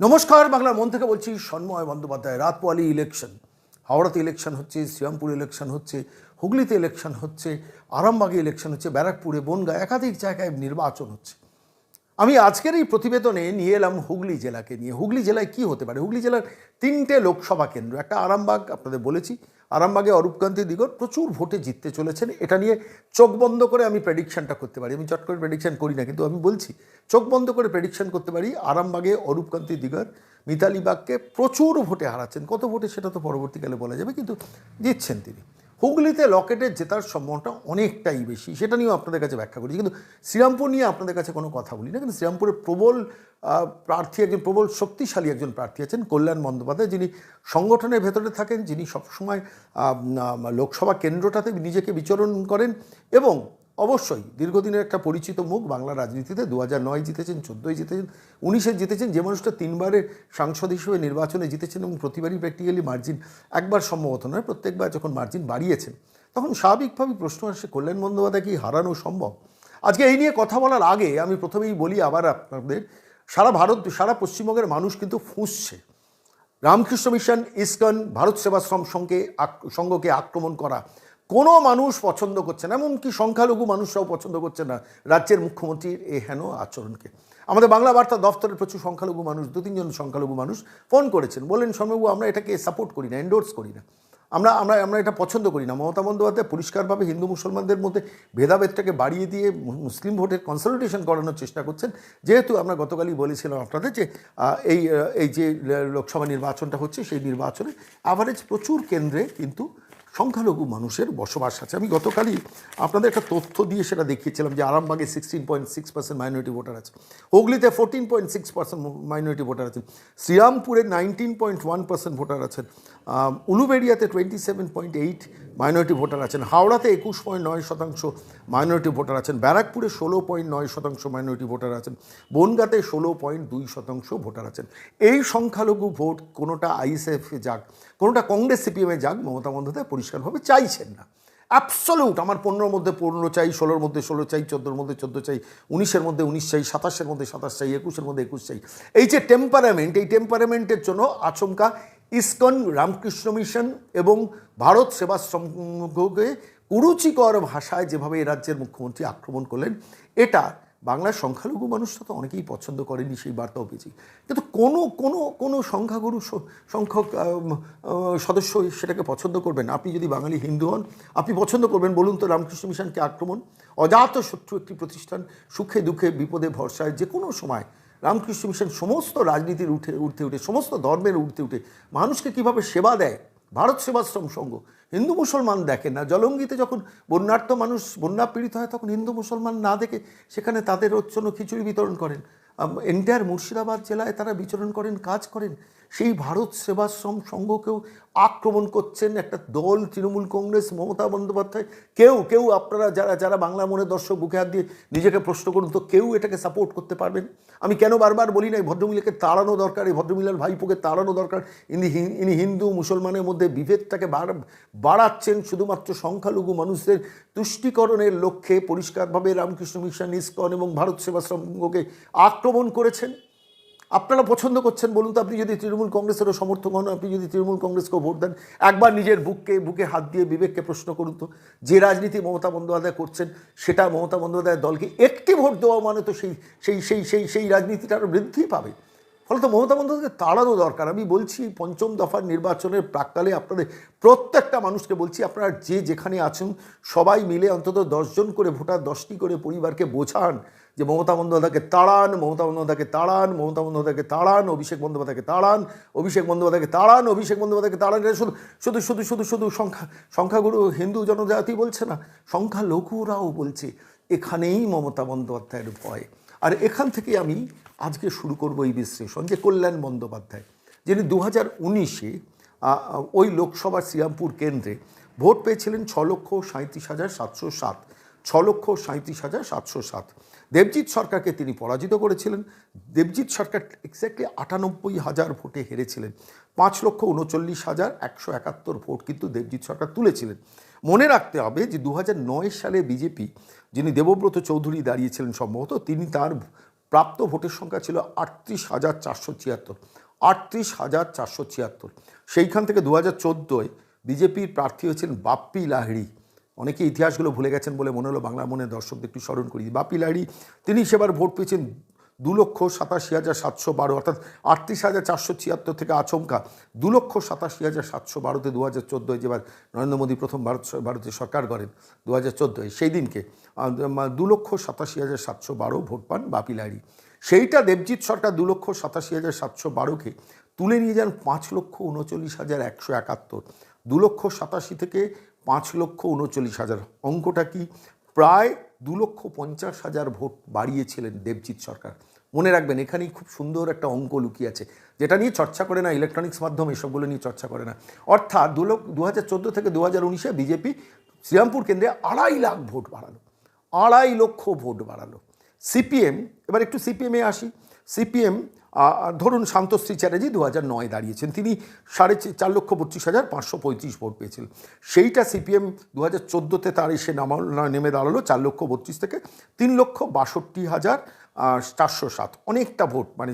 নমস্কার, বাংলার মন থেকে বলছি সন্ময় বন্দ্যোপাধ্যায়, রাতপোয়ালি ইলেকশন হাওড়াতে ইলেকশন হচ্ছে, শ্রীরামপুর ইলেকশন হচ্ছে, হুগলিতে ইলেকশন হচ্ছে, আরামবাগে ইলেকশন হচ্ছে, ব্যারাকপুরে, বনগাঁ, একাধিক জায়গায় নির্বাচন হচ্ছে। আমি আজকের এই প্রতিবেদনে নিয়ে এলাম হুগলি জেলাকে নিয়ে। হুগলি জেলায় কি হতে পারে? হুগলি জেলার তিনটে লোকসভা কেন্দ্র, একটা আরামবাগ, আপনাদের বলেছি আরামবাগে অরূপকান্তি দিগর প্রচুর ভোটে জিততে চলেছেন। এটা নিয়ে চোখ বন্ধ করে আমি প্রেডিকশানটা করতে পারি। আমি চট করে প্রেডিকশান করি না, কিন্তু আমি বলছি, চোখ বন্ধ করে প্রেডিকশান করতে পারি আরামবাগে অরূপকান্তি দিগর মিতালি বাগকে প্রচুর ভোটে হারাচ্ছেন। কত ভোটে সেটা তো পরবর্তীকালে বলা যাবে, কিন্তু জিতছেন তিনি। হুগলিতে লকেটের জেতার সম্ভাবনাটা অনেকটাই বেশি, সেটা নিয়েও আপনাদের কাছে ব্যাখ্যা করি কিন্তু শ্রীরামপুর নিয়ে আপনাদের কাছে কোনো কথা বলি না। কিন্তু শ্রীরামপুরের প্রবল প্রার্থী একজন, প্রবল শক্তিশালী একজন প্রার্থী আছেন, কল্যাণ বন্দ্যোপাধ্যায়। যিনি সংগঠনের ভেতরে থাকেন, যিনি সবসময় লোকসভা কেন্দ্রটাতে নিজেকে বিচরণ করেন এবং অবশ্যই দীর্ঘদিনের একটা পরিচিত মুখ বাংলা রাজনীতিতে দু হাজার নয় জিতেছেন চোদ্দোয় জিতেছেন, উনিশে জিতেছেন, যে মানুষটা তিনবারের সাংসদ হিসেবে নির্বাচনে জিতেছেন এবং প্রতিবারই প্র্যাকটিক্যালি মার্জিন একবার সম্ভবত নয়, প্রত্যেকবার যখন মার্জিন বাড়িয়েছেন, তখন স্বাভাবিকভাবেই প্রশ্ন আসে, কল্যাণ বন্দ্যোপাধ্যায় কি হারানো সম্ভব? আজকে এই নিয়ে কথা বলার আগে আমি প্রথমেই বলি আবার আপনাদের, সারা ভারত, সারা পশ্চিমবঙ্গের মানুষ কিন্তু ফুঁসছে। রামকৃষ্ণ মিশন, ইস্কন, ভারত সেবাশ্রম সঙ্গে সংঘকে আক্রমণ করা কোনো মানুষ পছন্দ করছে না, এমনকি সংখ্যালঘু মানুষরাও পছন্দ করছে না। রাজ্যের মুখ্যমন্ত্রীর এ হেন আচরণকে। আমাদের বাংলা বার্তা দফতরের প্রচুর সংখ্যালঘু মানুষ, দু তিনজন সংখ্যালঘু মানুষ ফোন করেছেন। বললেন সৌম্যবাবু আমরা এটাকে সাপোর্ট করি না এন্ডোর্স করি না। আমরা আমরা আমরা এটা পছন্দ করি না। মমতা বন্দ্যোপাধ্যায় পরিষ্কারভাবে হিন্দু মুসলমানদের মধ্যে ভেদাভেদটাকে বাড়িয়ে দিয়ে মুসলিম ভোটের কনসলিডেশন করানোর চেষ্টা করছেন। যেহেতু আমরা গতকালই বলেছিলাম আপনাদের যে এই এই যে লোকসভা নির্বাচনটা হচ্ছে, সেই নির্বাচনে অ্যাভারেজ প্রচুর কেন্দ্রে কিন্তু সংখ্যালঘু মানুষের বসবাস আছে। আমি গতকালই আপনাদের একটা তথ্য দিয়ে সেটা দেখিয়েছিলাম যে আরামবাগে sixteen point six percent minority voter আছে। হুগলিতে fourteen point six percent minority voter আছেন শ্রীরামপুরে nineteen point one percent voter আছেন। উলুবেড়িয়াতে twenty seven point eight minority voter আছেন। হাওড়াতে একুশ পয়েন্ট নয় শতাংশ মাইনরিটি ভোটার আছেন। ব্যারাকপুরে ষোলো পয়েন্ট নয় শতাংশ মাইনরিটি ভোটার আছেন। বনগাতে ষোলো পয়েন্ট দুই শতাংশ ভোটার আছেন। এই সংখ্যালঘু ভোট কোনোটা আইএসএফে যাক, কোনোটা কংগ্রেস সিপিএমে যাক, মমতা বন্দ্যোপাধ্যায় পরিষ্কারভাবে চাইছেন না। অ্যাবসলিউট আমার পনেরোর মধ্যে পনেরো চাই, ষোলোর মধ্যে ষোলো চাই, চোদ্দোর মধ্যে চোদ্দ চাই, উনিশের মধ্যে উনিশ চাই, সাতাশের মধ্যে সাতাশ চাই, একুশের মধ্যে একুশ চাই। এই যে টেম্পারামেন্ট এই টেম্পারামেন্টের জন্য আচমকা ইসকন রামকৃষ্ণ মিশন এবং ভারত সেবাশ্রমকে কুরুচিকর ভাষায় যেভাবে এ রাজ্যের মুখ্যমন্ত্রী আক্রমণ করলেন, এটা বাংলার সংখ্যালঘু মানুষটা তো অনেকেই পছন্দ করেনি সেই বার্তাও পেয়েছি। কিন্তু কোনো কোনো কোনো সংখ্যাগুরু সংখ্যক সদস্য সেটাকে পছন্দ করবেন আপনি যদি বাঙালি হিন্দু হন, আপনি পছন্দ করবেন বলুন তো রামকৃষ্ণ মিশনকে আক্রমণ। অজাত শত্রু একটি প্রতিষ্ঠান সুখে দুঃখে বিপদে ভরসায় যে কোনো সময় রামকৃষ্ণ মিশন সমস্ত রাজনীতির উঠে, উঠতে উঠে, সমস্ত ধর্মের উঠতে উঠে, মানুষকে কীভাবে সেবা দেয়? ভারত সেবাশ্রম সংঘ। হিন্দু মুসলমান দেখে না। জলঙ্গিতে যখন বন্যার্থ মানুষ, বন্যা পীড়িত হয়, তখন হিন্দু মুসলমান না দেখে সেখানে তাদের জন্য খিচুড়ি বিতরণ করেন। এন্টায়ার মুর্শিদাবাদ জেলায় তারা বিচরণ করেন, কাজ করেন। সেই ভারত সেবাশ্রম সংঘকেও আক্রমণ করছেন একটা দল, তৃণমূল কংগ্রেস, মমতা বন্দ্যোপাধ্যায়। কেউ কেউ আপনারা যারা যারা বাংলা মনে দর্শক বুকে হাত দিয়ে নিজেকে প্রশ্ন করুন, তো কেউ এটাকে সাপোর্ট করতে পারবেন? আমি কেন বারবার বলি না, এই ভদ্রমহিলাকে তাড়ানো দরকার, এই ভদ্রমহিলার ভাইপোকে তাড়ানো দরকার। ইনি ইনি হিন্দু, মুসলমানের মধ্যে বিভেদটাকে বাড়- বাড়াচ্ছেন শুধুমাত্র সংখ্যালঘু মানুষদের তুষ্টিকরণের লক্ষ্যে পরিষ্কারভাবে রামকৃষ্ণ মিশন, ইস্কন এবং ভারত সেবাশ্রমকে আক্রমণ করেছেন। আপনারা পছন্দ করছেন বলুন তো, আপনি যদি তৃণমূল কংগ্রেসেরও সমর্থক হন, আপনি যদি তৃণমূল কংগ্রেসকেও ভোট দেন, একবার নিজের বুককে, বুকে হাত দিয়ে বিবেককে প্রশ্ন করুন তো, যে রাজনীতি মমতা বন্দ্যোপাধ্যায় করছেন, সেটা মমতা বন্দ্যোপাধ্যায়ের দলকে একটি ভোট দেওয়া মানে তো সেই সেই সেই সেই সেই রাজনীতিটা আরও বৃদ্ধি পাবে। ফলে তো মমতা বন্দ্যোপাধ্যায়কে তাড়ানো দরকার। আমি বলছি, পঞ্চম দফার নির্বাচনের প্রাককালে আপনাদের প্রত্যেকটা মানুষকে বলছি, আপনারা যে যেখানে আছেন, সবাই মিলে অন্তত দশজন করে ভোটার, দশটি করে পরিবারকে বোঝান যে মমতা বন্দ্যোপাধ্যায়কে তাড়ান, মমতা বন্দ্যোপাধ্যায়কে তাড়ান, মমতা বন্দ্যোপাধ্যায়কে তাড়ান, অভিষেক বন্দ্যোপাধ্যায়কে তাড়ান, অভিষেক বন্দ্যোপাধ্যায়কে তাড়ান, অভিষেক বন্দ্যোপাধ্যায়কে তাড়ান। শুধু শুধু শুধু শুধু শুধু সংখ্যা, সংখ্যাগুরু হিন্দু জনজাতি বলছে না, সংখ্যালঘুরাও বলছে, এখানেই মমতা বন্দ্যোপাধ্যায়ের ভয়। আর এখান থেকে আমি আজকে শুরু করব এই বিশ্লেষণ যে কল্যাণ বন্দ্যোপাধ্যায়, যিনি দু হাজার উনিশে ওই লোকসভা শ্রীরামপুর কেন্দ্রে ভোট পেয়েছিলেন ছ লক্ষ সাঁত্রিশ হাজার সাতশো সাত, ছ লক্ষ সাঁত্রিশ হাজার সাতশো সাত। দেবজিৎ সরকারকে তিনি পরাজিত করেছিলেন। দেবজিৎ সরকার এক্স্যাক্টলি আটানব্বই হাজার ভোটে হেরেছিলেন। পাঁচ লক্ষ উনচল্লিশ হাজার একশো একাত্তর ভোট কিন্তু দেবজিৎ সরকার তুলেছিলেন। মনে রাখতে হবে যে দু সালে বিজেপি, যিনি দেবব্রত চৌধুরী দাঁড়িয়েছিলেন সম্ভবত, তিনি তার প্রাপ্ত ভোটের সংখ্যা ছিল আটত্রিশ হাজার চারশো ছিয়াত্তর। আটত্রিশ হাজার চারশো ছিয়াত্তর। সেইখান থেকে দু হাজার চোদ্দোয় বিজেপির প্রার্থী হয়েছিলেন বাপ্পি লাহিড়ি। অনেকে ইতিহাসগুলো ভুলে গেছেন বলে মনে হলো, বাংলা মনে দর্শকদের একটু স্মরণ করি বাপি লাহিড়ি, তিনি সেবার ভোট পেয়েছেন দু লক্ষ সাতাশি হাজার সাতশো বারো, অর্থাৎ আটত্রিশ হাজার চারশো ছিয়াত্তর থেকে আচমকা দু লক্ষ সাতাশি হাজার সাতশো বারোতে দু হাজার চোদ্দোয় যেবার নরেন্দ্র মোদী প্রথম ভারত ভারতের সরকার করেন দু হাজার চোদ্দোয়, সেই দিনকে দু লক্ষ সাতাশি হাজার সাতশো বারো ভোট পান বাপি লাহিড়ি। সেইটা দেবজিৎ সরকার দু লক্ষ সাতাশি হাজার সাতশো বারোকে তুলে নিয়ে যান পাঁচ লক্ষ উনচল্লিশ হাজার একশো একাত্তর। দু লক্ষ সাতাশি থেকে পাঁচ লক্ষ উনচল্লিশ হাজার। অঙ্কটা কি? প্রায় দু লক্ষ পঞ্চাশ হাজার ভোট বাড়িয়েছিলেন দেবজিৎ সরকার। মনে রাখবেন, এখানেই খুব সুন্দর একটা অঙ্ক লুকিয়ে আছে। যেটা নিয়ে চর্চা করে না ইলেকট্রনিক্স মাধ্যম, এসবগুলো নিয়ে চর্চা করে না। অর্থাৎ দু লক্ষ, দু হাজার চোদ্দ থেকে দু হাজার উনিশে বিজেপি শ্রীরামপুর কেন্দ্রে আড়াই লাখ ভোট বাড়ালো। আড়াই লক্ষ ভোট বাড়ালো। সিপিএম, এবার একটু সিপিএমে আসি। সিপিএম ধরুন শান্তশ্রী চ্যাটার্জি দু হাজার নয় দাঁড়িয়েছেন। তিনি সাড়ে চার লক্ষ বত্রিশ হাজার পাঁচশো পঁয়ত্রিশ ভোট পেয়েছিলেন। সেইটা সিপিএম দু হাজার চোদ্দোতে তার এসে নামা নেমে দাঁড়াল চার লক্ষ বত্রিশ থেকে তিন লক্ষ বাষট্টি হাজার চারশো সাত। অনেকটা ভোট মানে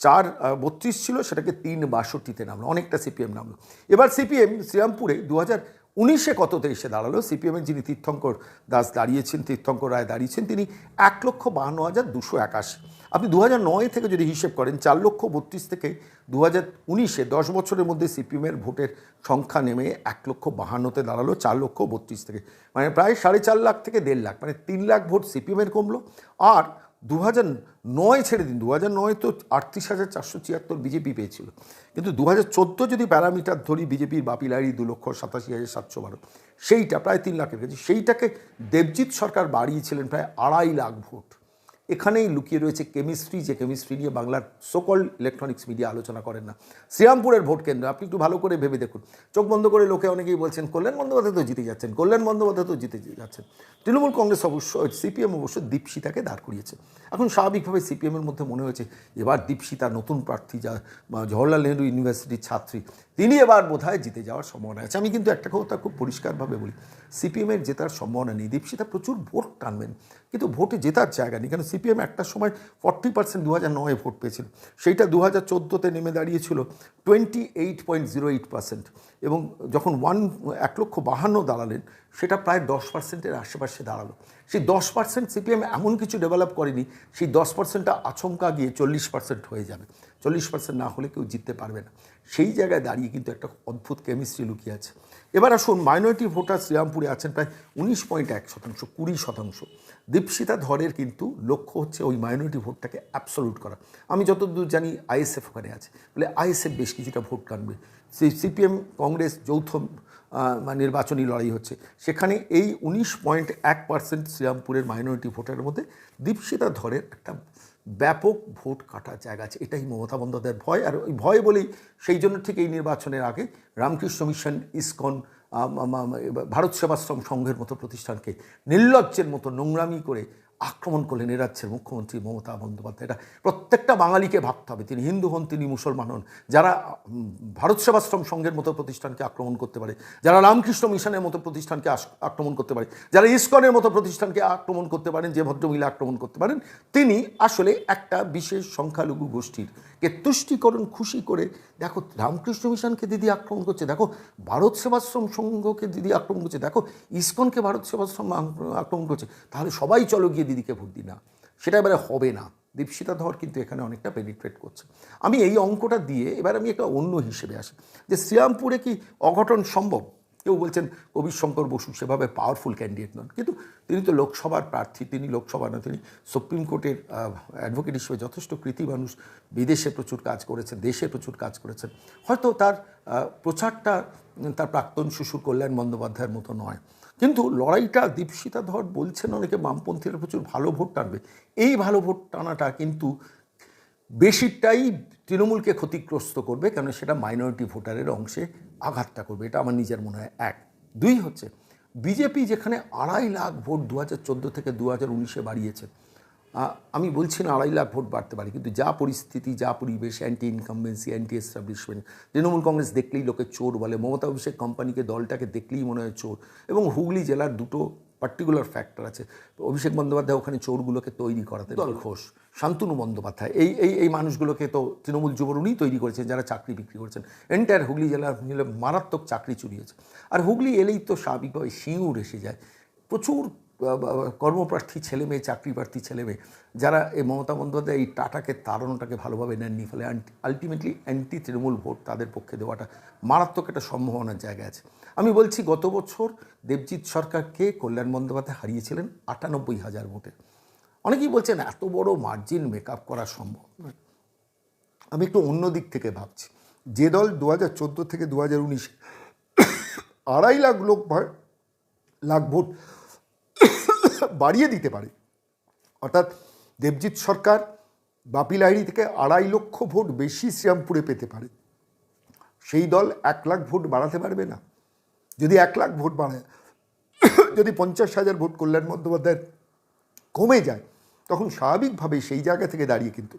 চার বত্রিশ ছিল, সেটাকে তিন বাষট্টিতে নামলো, অনেকটা সিপিএম নামলো। এবার সিপিএম শ্রীরামপুরে দু হাজার উনিশে কততে এসে দাঁড়াল? সিপিএমের যিনি তীর্থঙ্কর দাস দাঁড়িয়েছেন, তীর্থঙ্কর রায় দাঁড়িয়েছেন, তিনি এক লক্ষ বাহান্ন হাজার দুশো একাশি। আপনি দু নয় থেকে যদি হিসেব করেন, চার লক্ষ বত্রিশ থেকে দু হাজার উনিশে দশ বছরের মধ্যে সিপিএমের ভোটের সংখ্যা নেমে এক লক্ষ বাহান্নতে দাঁড়াল, চার লক্ষ বত্রিশ থেকে। মানে প্রায় সাড়ে চার লাখ থেকে দেড় লাখ মানে তিন লাখ ভোট সিপিএমের কমলো। আর দু হাজার নয় ছেড়ে দিন দু হাজার নয় তো আটত্রিশ হাজার চারশো ছিয়াত্তর বিজেপি পেয়েছিল। কিন্তু দু হাজার চোদ্দ যদি প্যারামিটার ধরি, বিজেপির বাপিলারি দু লক্ষ সাতাশি হাজার সাতশো বারো। সেইটা প্রায় তিন লাখের কাছে, সেইটাকে দেবজিৎ সরকার বাড়িয়েছিলেন প্রায় আড়াই লাখ ভোট। এখানেই লুকিয়ে রয়েছে কেমিস্ট্রি যে কেমিস্ট্রি নিয়ে বাংলার সকল ইলেকট্রনিক্স মিডিয়া আলোচনা করেন না। শ্রীরামপুরের ভোট কেন্দ্র, আপনি একটু ভালো করে ভেবে দেখুন। চোখ বন্ধ করে লোকে অনেকেই বলছেন, কল্যাণ বন্দ্যোপাধ্যায় তো জিতে যাচ্ছেন, কল্যাণ বন্দ্যোপাধ্যায় তো জিতে যাচ্ছেন। তৃণমূল কংগ্রেস অবশ্য, সিপিএম অবশ্য দীপশিতাকে দাঁড় করিয়েছে। এখন স্বাভাবিকভাবে সিপিএমের মধ্যে মনে হয়েছে, এবার দীপশিতা নতুন প্রার্থী যা জওহরলাল নেহরু ইউনিভার্সিটির ছাত্রী, তিনি এবার বোধহয় জিতে যাওয়ার সম্ভাবনা আছে। আমি কিন্তু একটা কথা খুব পরিষ্কারভাবে বলি, সিপিএমের জেতার সম্ভাবনা নেই। দীপশিতা প্রচুর ভোট টানবেন, কিন্তু ভোটে জেতার জায়গা নেই কারণ সিপিএম একটা সময় ফর্টি পার্সেন্ট দু হাজার নয় ভোট পেয়েছিল। সেইটা দু হাজার চোদ্দোতে নেমে দাঁড়িয়েছিল twenty eight point zero eight percent এবং যখন ওয়ান এক লক্ষ বাহান্ন দাঁড়ালেন, সেটা প্রায় দশ পার্সেন্টের আশেপাশে দাঁড়াল। সেই দশ পার্সেন্ট সিপিএম এমন কিছু ডেভেলপ করেনি, সেই দশ পার্সেন্টটা আচমকা গিয়ে চল্লিশ পার্সেন্ট হয়ে যাবে। চল্লিশ পার্সেন্ট না হলে কেউ জিততে পারবে না। সেই জায়গায় দাঁড়িয়ে কিন্তু একটা অদ্ভুত কেমিস্ট্রি লুকিয়ে আছে। এবার আসুন মাইনরিটি ভোটার শ্রীরামপুরে আছেন প্রায় উনিশ পয়েন্ট এক শতাংশ, কুড়ি শতাংশ। দীপশিতা ধরের কিন্তু লক্ষ্য হচ্ছে ওই মাইনরিটি ভোটটাকে অ্যাবসলুট করা। আমি যতদূর জানি আইএসএফ ওখানে আছে। বলে আইএসএফ বেশ কিছুটা ভোট কাটবে। সেই সিপিএম কংগ্রেস যৌথ নির্বাচনী লড়াই হচ্ছে। সেখানে এই উনিশ পয়েন্ট এক পার্সেন্ট শ্রীরামপুরের মাইনরিটি ভোটের মধ্যে দীপশিতা ধরের একটা ব্যাপক ভোট কাটার জায়গা আছে। এটাই মমতা বন্দ্যোপাধ্যায়ের ভয়। আর ওই ভয় বলেই সেই জন্য ঠিক এই নির্বাচনের আগে রামকৃষ্ণ মিশন, ইসকন ভারত সেবাশ্রম সংঘের মতো প্রতিষ্ঠানকে নির্লজ্জের মতো নোংরামি করে আক্রমণ করলেন এ রাজ্যের মুখ্যমন্ত্রী মমতা বন্দ্যোপাধ্যায়। এটা প্রত্যেকটা বাঙালিকে ভাবতে হবে। তিনি হিন্দু হন, তিনি মুসলমান হন। যারা ভারত সেবাশ্রম সংঘের মতো প্রতিষ্ঠানকে আক্রমণ করতে পারে, যারা রামকৃষ্ণ মিশনের মতো প্রতিষ্ঠানকে আক্রমণ করতে পারে, যারা ইসকনের মতো প্রতিষ্ঠানকে আক্রমণ করতে পারেন, যে ভদ্রমহিলা আক্রমণ করতে পারেন, তিনি আসলে একটা বিশেষ সংখ্যালঘু গোষ্ঠীর। কে তুষ্টিকরণ খুশি করে, দেখো রামকৃষ্ণ মিশনকে দিদি আক্রমণ করছে, দেখো ভারত সেবাশ্রম সংঘকে দিদি আক্রমণ করছে, দেখো ইসকনকে ভারত সেবাশ্রম আক- আক্রমণ করছে, তাহলে সবাই চলো গিয়ে দিদিকে ভোট দিই না, সেটা এবারে হবে না। দীপশিতা ধর কিন্তু এখানে অনেকটা পেনিট্রেট করছে। আমি এই অঙ্কটা দিয়ে এবার আমি একটা অন্য হিসেবে আসি, যে শ্রীরামপুরে কি অঘটন সম্ভব? কেউ বলছেন কবির শঙ্কর বসু সেভাবে পাওয়ারফুল ক্যান্ডিডেট নন, কিন্তু তিনি তো লোকসভার প্রার্থী, তিনি লোকসভা না তিনি সুপ্রিম কোর্টের অ্যাডভোকেট হিসেবে যথেষ্ট কৃতি মানুষ, বিদেশে প্রচুর কাজ করেছেন, দেশে প্রচুর কাজ করেছেন। হয়তো তার প্রচারটা তার প্রাক্তন শিশুর কল্যাণ বন্দ্যোপাধ্যায়ের মতো নয়। কিন্তু লড়াইটা দীপশিতা ধর বলছেন অনেকে, বামপন্থীরা প্রচুর ভালো ভোট টানবে। এই ভালো ভোট টানাটা কিন্তু বেশিরটাই তৃণমূলকে ক্ষতিগ্রস্ত করবে কেন সেটা মাইনরিটি ভোটারের অংশে আঘাতটা করবে। এটা আমার নিজের মনে হয় এক। দুই হচ্ছে, বিজেপি যেখানে আড়াই লাখ ভোট দু হাজার চোদ্দ থেকে দু হাজার উনিশে বাড়িয়েছে আমি বলছি না আড়াই লাখ ভোট বাড়তে পারে কিন্তু যা পরিস্থিতি যা পরিবেশ anti incumbency anti establishment Trinamool Congress দেখলেই লোকে চোর বলে মমতা অভিষেক কোম্পানিকে দলটাকে দেখলেই মনে হয় চোর এবং হুগলি জেলার দুটো পার্টিকুলার ফ্যাক্টর আছে। তো অভিষেক বন্দ্যোপাধ্যায় ওখানে চোরগুলোকে তৈরি করাতে দল ঘোষ। শান্তনু বন্দ্যোপাধ্যায় এই এই এই মানুষগুলোকে তো তৃণমূল যুবর উনিই তৈরি করেছেন যারা চাকরি বিক্রি করেছেন। এন্টায়ার হুগলি জেলার মিলে মারাত্মক চাকরি চুরি হয়েছে। আর হুগলি এলেই তো স্বাভাবিকভাবে সিঙ্গুর এসে যায়। প্রচুর কর্মপ্রার্থী, ছেলে মেয়ে চাকরি প্রার্থী ছেলে মেয়ে, যারা এই মমতা বন্দ্যোপাধ্যায় এই টাটাকে তাড়ানোটাকে ভালোভাবে নেননি, ফলে আলটিমেটলি অ্যান্টি তৃণমূল ভোট তাদের পক্ষে দেওয়াটা মারাত্মক একটা সম্ভাবনার জায়গা আছে। আমি বলছি, গত বছর দেবজিৎ সরকারকে কল্যাণ বন্দ্যোপাধ্যায় হারিয়েছিলেন আটানব্বই হাজার ভোটে। অনেকেই বলছেন, এত বড় মার্জিন মেকআপ করা সম্ভব আমি একটু অন্য দিক থেকে ভাবছি। যে দল দু হাজার চোদ্দ থেকে দু হাজার উনিশে আড়াই লাখ লোক লাখ ভোট বাড়িয়ে দিতে পারে। অর্থাৎ দেবজিৎ সরকার বাপি লাহিড়ি থেকে আড়াই লক্ষ ভোট বেশি শ্রীরামপুরে পেতে পারে। সেই দল এক লাখ ভোট বাড়াতে পারবে না। যদি এক লাখ ভোট বাড়ায় যদি পঞ্চাশ হাজার ভোট কল্যাণ বন্দ্যোপাধ্যায়ের কমে যায়, তখন স্বাভাবিকভাবে সেই জায়গা থেকে দাঁড়িয়ে কিন্তু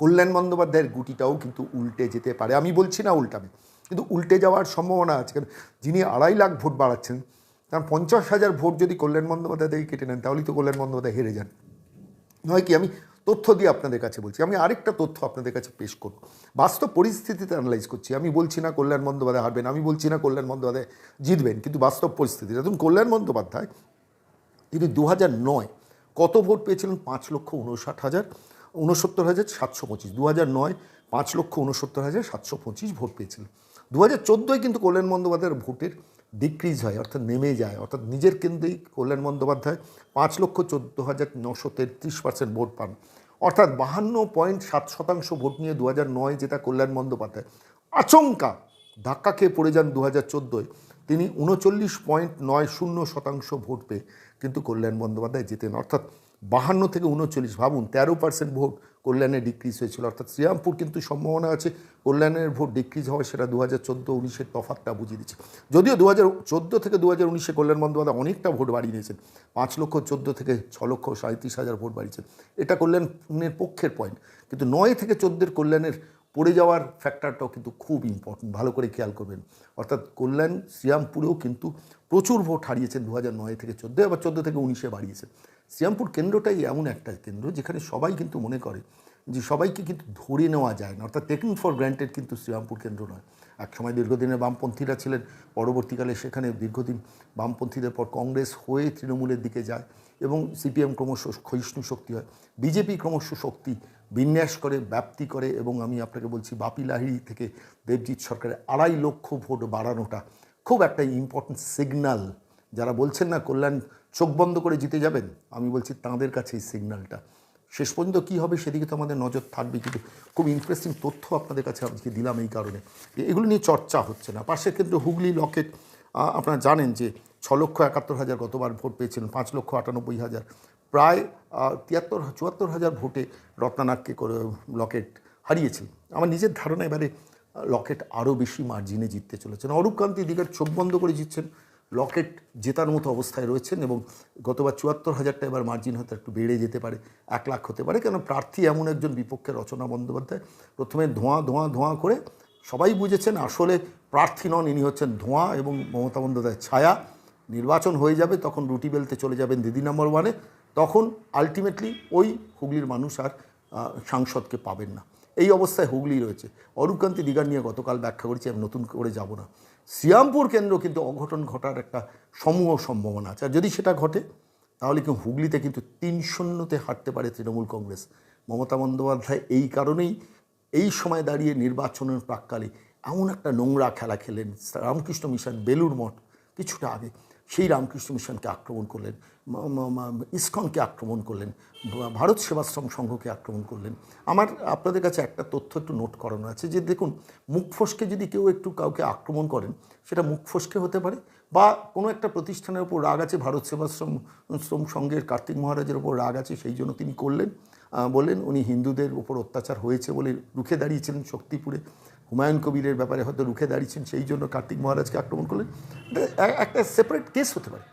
কল্যাণ বন্দ্যোপাধ্যায়ের গুটিটাও কিন্তু উল্টে যেতে পারে। আমি বলছি না উল্টাবে, কিন্তু উল্টে যাওয়ার সম্ভাবনা আছে। কারণ যিনি আড়াই লাখ ভোট বাড়াচ্ছেন তার পঞ্চাশ হাজার ভোট যদি কল্যাণ বন্দ্যোপাধ্যায় থেকে কেটে নেন, তাহলেই তো কল্যাণ বন্দ্যোপাধ্যায় হেরে যান। নয় কি, আমি তথ্য দিয়ে আপনাদের কাছে বলছি, আমি আরেকটা তথ্য আপনাদের কাছে পেশ করব। বাস্তব পরিস্থিতিতে অ্যানালাইজ করছি। আমি বলছি না কল্যাণ বন্দ্যোপাধ্যায় হারবেন, আমি বলছি না কল্যাণ বন্দ্যোপাধ্যায় জিতবেন, কিন্তু বাস্তব পরিস্থিতি। দেখুন, কল্যাণ বন্দ্যোপাধ্যায় তিনি দু নয় কত ভোট পেয়েছিলেন? পাঁচ লক্ষ উনষাট হাজার উনসত্তর হাজার সাতশো পঁচিশ। দু হাজার নয় পাঁচ লক্ষ উনসত্তর হাজার সাতশো পঁচিশ ভোট পেয়েছিলেন। দু হাজার চোদ্দোয় কিন্তু কল্যাণ বন্দ্যোপাধ্যায়ের ভোটের ডিক্রিজ হয়, অর্থাৎ নেমে যায়, অর্থাৎ নিজের কেন্দ্রেই কল্যাণ বন্দ্যোপাধ্যায় পাঁচ লক্ষ চোদ্দ হাজার নশো তেত্রিশ পার্সেন্ট ভোট পান। অর্থাৎ বাহান্ন পয়েন্ট সাত শতাংশ ভোট নিয়ে দু হাজার নয় যেটা কল্যাণ বন্দ্যোপাধ্যায়, আচমকা ধাক্কা খেয়ে পড়ে যান দু হাজার চোদ্দোয়। তিনি উনচল্লিশ পয়েন্ট নয় শূন্য শতাংশ ভোট পেয়ে কিন্তু কল্যাণ বন্দ্যোপাধ্যায় জেতেন। অর্থাৎ বাহান্ন থেকে উনচল্লিশ ভাবুন, তেরো পার্সেন্ট ভোট কল্যাণের ডিক্রিজ হয়েছিল। অর্থাৎ শ্রীরামপুর কিন্তু সম্ভাবনা আছে কল্যাণের ভোট ডিক্রিজ হওয়া সেটা দু হাজার চোদ্দ উনিশের তফাতটা বুঝিয়ে দিচ্ছে। যদিও দু হাজার চোদ্দ থেকে দু হাজার উনিশে কল্যাণ বন্দ্যোপাধ্যায় অনেকটা ভোট বাড়িয়ে নিয়েছেন পাঁচ লক্ষ চোদ্দ থেকে ছ লক্ষ সাঁত্রিশ হাজার ভোট বাড়িয়েছেন। এটা কল্যাণের পক্ষের পয়েন্ট কিন্তু নয় থেকে চোদ্দের কল্যাণের পড়ে যাওয়ার ফ্যাক্টরটাও কিন্তু খুব ইম্পর্টেন্ট ভালো করে খেয়াল করবেন। অর্থাৎ কল্যাণ শ্রীরামপুরেও কিন্তু প্রচুর ভোট হারিয়েছেন দু হাজার নয় থেকে চোদ্দ আবার চোদ্দ থেকে উনিশে বাড়িয়েছেন শ্রীরামপুর কেন্দ্রটাই এমন একটা কেন্দ্র যেখানে সবাই কিন্তু মনে করে যে সবাইকে কিন্তু ধরে নেওয়া যায় না। অর্থাৎ টেকিং ফর গ্র্যান্টেড কিন্তু শ্রীরামপুর কেন্দ্র নয়। এক সময় দীর্ঘদিনের বামপন্থীরা ছিলেন, পরবর্তীকালে সেখানে দীর্ঘদিন বামপন্থীদের পর কংগ্রেস হয়ে তৃণমূলের দিকে যায় এবং সিপিএম ক্রমশ ক্ষয়িষ্ণু শক্তি হয়। বিজেপি ক্রমশ শক্তি বিন্যাস করে, ব্যাপ্তি করে এবং আমি আপনাকে বলছি বাপি লাহিড়ি থেকে দেবজিৎ সরকারের আড়াই লক্ষ ভোট বাড়ানোটা খুব একটা ইম্পর্টেন্ট সিগনাল যারা বলছেন না কল্যাণ চোখ বন্ধ করে জিতে যাবেন, আমি বলছি তাঁদের কাছে এই সিগনালটা শেষ পর্যন্ত কী হবে সেদিকে তো আমাদের নজর থাকবে, কিন্তু খুব ইন্টারেস্টিং তথ্য আপনাদের কাছে আজকে দিলাম এই কারণে। এগুলো নিয়ে চর্চা হচ্ছে না। পাশের ক্ষেত্রে হুগলি লকেট আপনারা জানেন যে ছ লক্ষ একাত্তর হাজার গতবার ভোট পেয়েছিলেন, পাঁচ লক্ষ আটানব্বই হাজার। প্রায় তিয়াত্তর, চুয়াত্তর হাজার ভোটে রত্নানাককে করে লকেট হারিয়েছেন আমার নিজের ধারণা এবারে লকেট আরও বেশি মার্জিনে জিততে চলেছেন। অরূপকান্তি দিকের চোখ বন্ধ করে জিতছেন। লকেট জেতার মতো অবস্থায় রয়েছেন এবং গতবার চুয়াত্তর হাজারটা এবার মার্জিন হয়তো একটু বেড়ে যেতে পারে, এক লাখ হতে পারে। কেন প্রার্থী এমন একজন বিপক্ষে রচনা বন্দ্যোপাধ্যায়। প্রথমে ধোঁয়া ধোঁয়া ধোঁয়া করে সবাই বুঝেছেন আসলে প্রার্থী নন, ইনি হচ্ছেন ধোঁয়া এবং মমতা বন্দ্যোপাধ্যায়ের ছায়া। নির্বাচন হয়ে যাবে, তখন রুটি বেলতে চলে যাবেন দিদি নম্বর ওয়ানে। তখন আলটিমেটলি ওই হুগলির মানুষ আর সাংসদকে পাবেন না। এই অবস্থায় হুগলি রয়েছে। অরূপকান্তি দিগার নিয়ে গতকাল ব্যাখ্যা করেছি, আমি নতুন করে যাব না। শ্রীরামপুর কেন্দ্র কিন্তু অঘটন ঘটার একটা সমূহ সম্ভাবনা আছে। আর যদি সেটা ঘটে, তাহলে কিন্তু হুগলিতে কিন্তু তিন শূন্যতে হারতে পারে তৃণমূল কংগ্রেস। মমতা বন্দ্যোপাধ্যায় এই কারণেই এই সময় দাঁড়িয়ে নির্বাচনের প্রাককালে এমন একটা নোংরা খেলা খেলেন। রামকৃষ্ণ মিশন বেলুর মঠ কিছুটা আগে। সেই রামকৃষ্ণ মিশনকে আক্রমণ করলেন ইসকনকে আক্রমণ করলেন ভারত সেবাশ্রম সংঘকে আক্রমণ করলেন। আমার, আপনাদের কাছে একটা তথ্য একটু নোট করানো আছে যে দেখুন, মুখ ফসকে যদি কেউ একটু কাউকে আক্রমণ করেন, সেটা মুখ ফসকে হতে পারে বা কোনো একটা প্রতিষ্ঠানের ওপর রাগ আছে, ভারত সেবাশ্রম শ্রম সংঘের কার্তিক মহারাজের ওপর রাগ আছে, সেই জন্য তিনি করলেন। বললেন, উনি হিন্দুদের উপর অত্যাচার হয়েছে বলে রুখে দাঁড়িয়েছিলেন শক্তিপুরে। হুমায়ুন কবিরের ব্যাপারে হয়তো রুখে দাঁড়িয়েছেন, সেই জন্য কার্তিক মহারাজকে আক্রমণ করলেন। একটা সেপারেট কেস হতে পারে।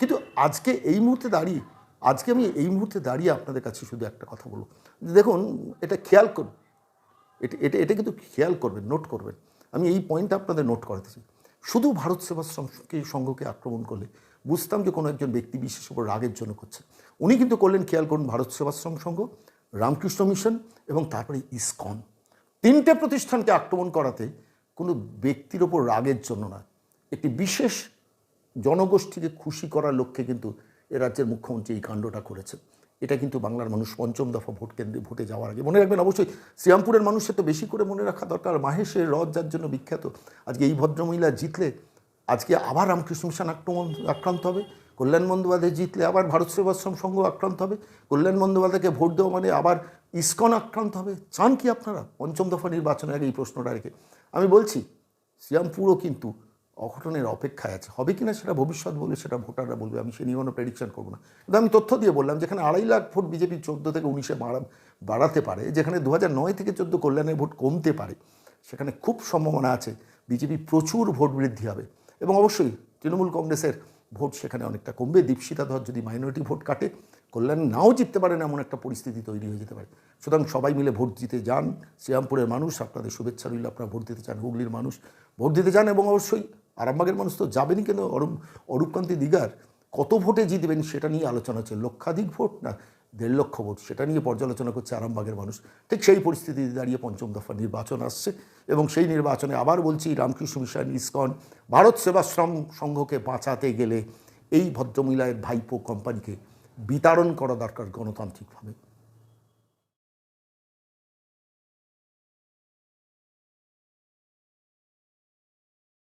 কিন্তু আজকে এই মুহূর্তে দাঁড়িয়ে, আজকে আমি এই মুহূর্তে দাঁড়িয়ে আপনাদের কাছে শুধু একটা কথা বলব। দেখুন, এটা খেয়াল করুন। এটা এটা এটা কিন্তু খেয়াল করবেন নোট করবেন। আমি এই পয়েন্টটা আপনাদের নোট করাতে চাই। শুধু ভারত সেবাশ্রমকে সংঘকে আক্রমণ করলে বুঝতাম যে কোনো একজন ব্যক্তি বিশেষ উপর রাগের জন্য করছে। উনি কিন্তু করলেন খেয়াল করুন ভারত সেবাশ্রম সংঘ রামকৃষ্ণ মিশন এবং তারপরে ইসকন। তিনটে প্রতিষ্ঠানকে আক্রমণ করাতে কোনো ব্যক্তির ওপর রাগের জন্য না একটি বিশেষ জনগোষ্ঠীকে খুশি করার লক্ষ্যে কিন্তু এ রাজ্যের মুখ্যমন্ত্রী এই কাণ্ডটা করেছেন। এটা কিন্তু বাংলার মানুষ পঞ্চম দফা ভোট কেন্দ্রে ভোটে যাওয়ার আগে। মনে রাখবেন অবশ্যই শ্রীরামপুরের মানুষের তো বেশি করে মনে রাখা দরকার। মাহেশের রথ যার জন্য বিখ্যাত। আজকে এই ভদ্রমহিলা জিতলে আজকে আবার রামকৃষ্ণ মিশন আক্রমণ, আক্রান্ত হবে। কল্যাণ বন্দ্যোপাধ্যায় জিতলে আবার ভারত সেবাশ্রম সংঘ আক্রান্ত হবে। কল্যাণ বন্দ্যোপাধ্যায়কে ভোট দেওয়া মানে আবার ইস্কন আক্রান্ত হবে। চান কি আপনারা পঞ্চম দফা নির্বাচনের আগে এই প্রশ্নটা রেখে? আমি বলছি, শ্রীরামপুরও কিন্তু অঘটনের অপেক্ষায় আছে। হবে কিনা সেটা ভবিষ্যৎ বলে সেটা ভোটাররা বলবে, আমি সে নিয়ে কোনো প্রেডিকশন করব না। কিন্তু আমি তথ্য দিয়ে বললাম, যেখানে আড়াই লাখ ভোট বিজেপি চোদ্দ থেকে উনিশে বাড়া, বাড়াতে পারে, যেখানে দু নয় থেকে চোদ্দ কল্যাণের ভোট কমতে পারে, সেখানে খুব সম্ভাবনা আছে বিজেপি প্রচুর ভোট বৃদ্ধি হবে। এবং অবশ্যই তৃণমূল কংগ্রেসের ভোট সেখানে অনেকটা কমবে। দীপশিতা ধর যদি মাইনরিটি ভোট কাটে, কল্যাণ নাও জিততে পারেন এমন একটা পরিস্থিতি তৈরি হয়ে যেতে পারে। সুতরাং সবাই মিলে ভোট দিতে যান। শ্রীরামপুরের মানুষ, আপনাদের শুভেচ্ছা রইল, আপনারা ভোট দিতে চান, হুগলির মানুষ ভোট দিতে চান এবং অবশ্যই আরামবাগের মানুষ তো যাবেনই কেন? অরূপ, অরূপকান্তি দিগার কত ভোটে জিতবেন সেটা নিয়ে আলোচনা হচ্ছে। লক্ষাধিক ভোট না দেড় লক্ষ ভোট সেটা নিয়ে পর্যালোচনা করছে আরামবাগের মানুষ। ঠিক সেই পরিস্থিতিতে দাঁড়িয়ে পঞ্চম দফা নির্বাচন আসছে এবং সেই নির্বাচনে আবার বলছি, রামকৃষ্ণ মিশন, ইসকন, ভারত সেবাশ্রম সংঘকে বাঁচাতে গেলে এই ভদ্রমহিলার ভাইপো কোম্পানিকে বিতাড়ন করা দরকার গণতান্ত্রিকভাবে।